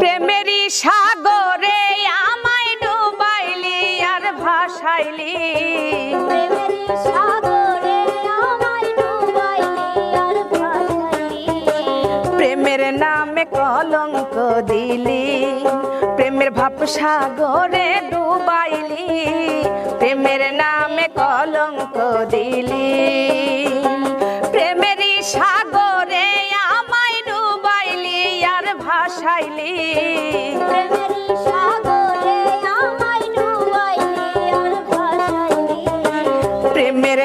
প্রেমেরই সাগরে আমায় ডুবাইলি আর ভাসাইলি। প্রেমের নামে কলঙ্ক দিলি, প্রেমের ভাব সাগরে ডুবাইলি, প্রেমের নামে কলঙ্ক দিলি।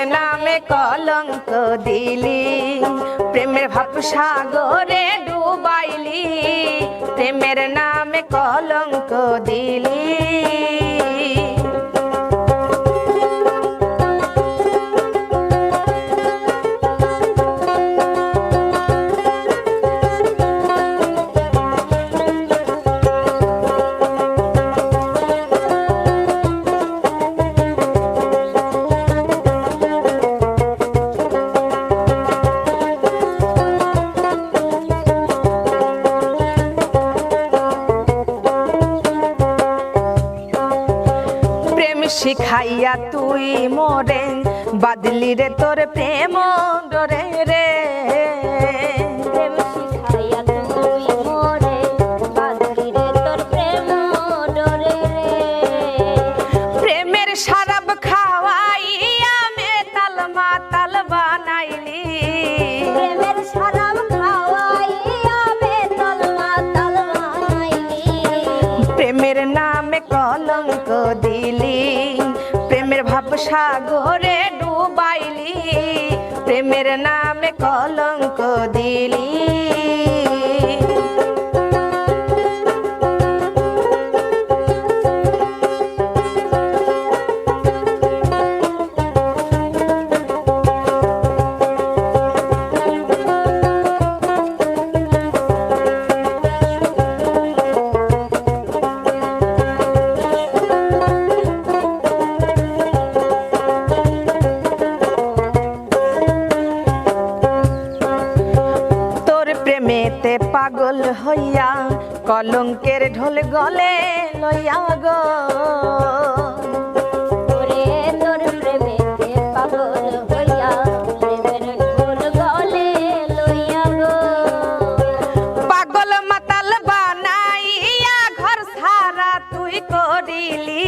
নামে কলঙ্ক দিলি। প্রেমের ভাব সাগরে ডুবাইলি। প্রেমের নামে কলঙ্ক দিলি। শিখাইয়া তুই মোরে বাদলি রে তোর প্রেম ডরে রে। প্রেম শিখাইয়া তুই মোরে বাদরি রে তোর প্রেম ডরে রে। প্রেমের শরাব খাওয়াইয়া সাগরে ডুবাইলি প্রেমের নামে কলঙ্ক দিলি। কলঙ্কের ঢোল গলে লইয়া গো। ওরে তোর প্রেমেতে পাগল হইয়া প্রেমের ঢোল গলে লইয়া গো। পাগল মাতাল বানাইয়া ঘর সারা তুই করিলি।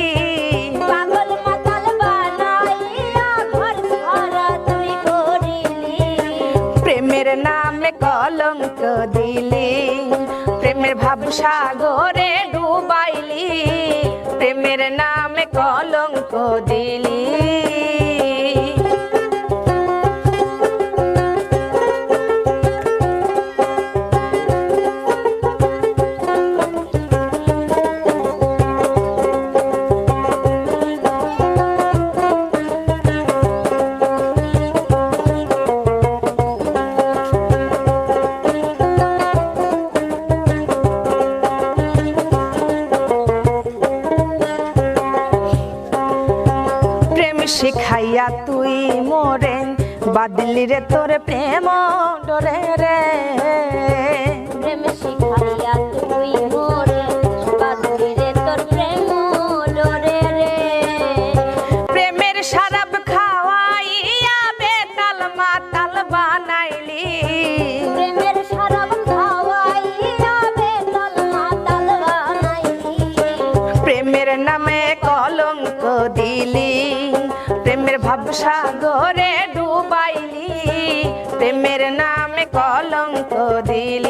পাগল মাতাল বানাইয়া ঘর সারা তুই করিলি। প্রেমের নামে কলঙ্ক ভাব সাগরে ডুবাইলি প্রেমের নামে কলঙ্ক দিলি। শিখাইয়া তুই মোরে বাদলি রে তোর প্রেম ডরে রে। প্রেম শিখাইয়া তুই মোরে রে তোর প্রেম ডরে রে। প্রেমের শরাব খাওয়াইয়া বেতাল মাতাল বানাইলি। প্রেমের শরাব খাওয়াইয়া বেতাল মাতাল বানাইলি। প্রেমের নামে কলঙ্ক দিলি। সাগরে ডুবাইলি প্রেমের নামে কলঙ্ক দিলি।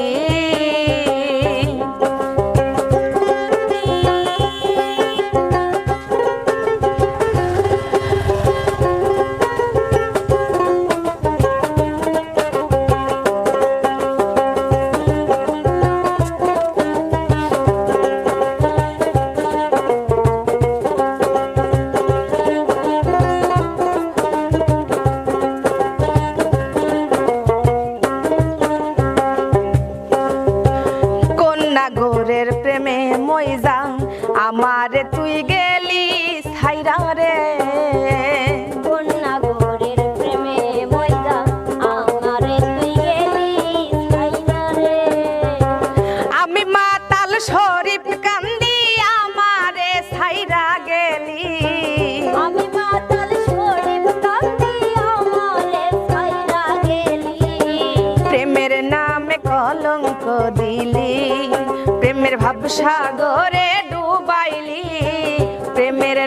আমারে তুই গেলি ছাইরা রে। আমারে গেলি আমি মাতাল শরীফ কান্দি আমারে সাইরা গেলি। আমি মাতাল শরীফ কান্দি আমারে সাইরা গেলি। প্রেমের নামে কলঙ্ক দিলি প্রেমের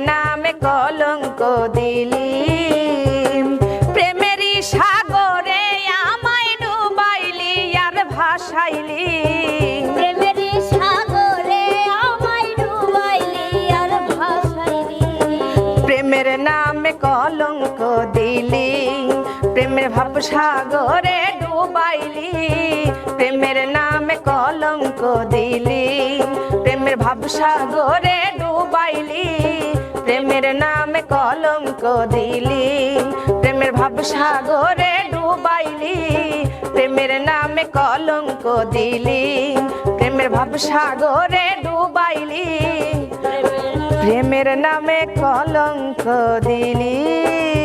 নামে কলঙ্ক দিলি প্রেমেরই সাগরে আমায় ডুবাইলি আর ভাসাইলি। প্রেমের সাগরে আমায় ডুবাইলি আর ভাসাইলি। প্রেমের নামে কলঙ্ক দিলি প্রেমের ভাব সাগরে ডুবাইলি। প্রেমের নামে কলঙ্ক দিলি প্রেমের ভাব সাগরে ডুবাইলি। প্রেমের নামে কলঙ্ক দিলি। প্রেমের ভাব সাগরে ডুবাইলি। প্রেমের নামে কলঙ্ক দিলি। প্রেমের ভাব সাগরে ডুবাইলি। প্রেমের নামে কলঙ্ক দিলি।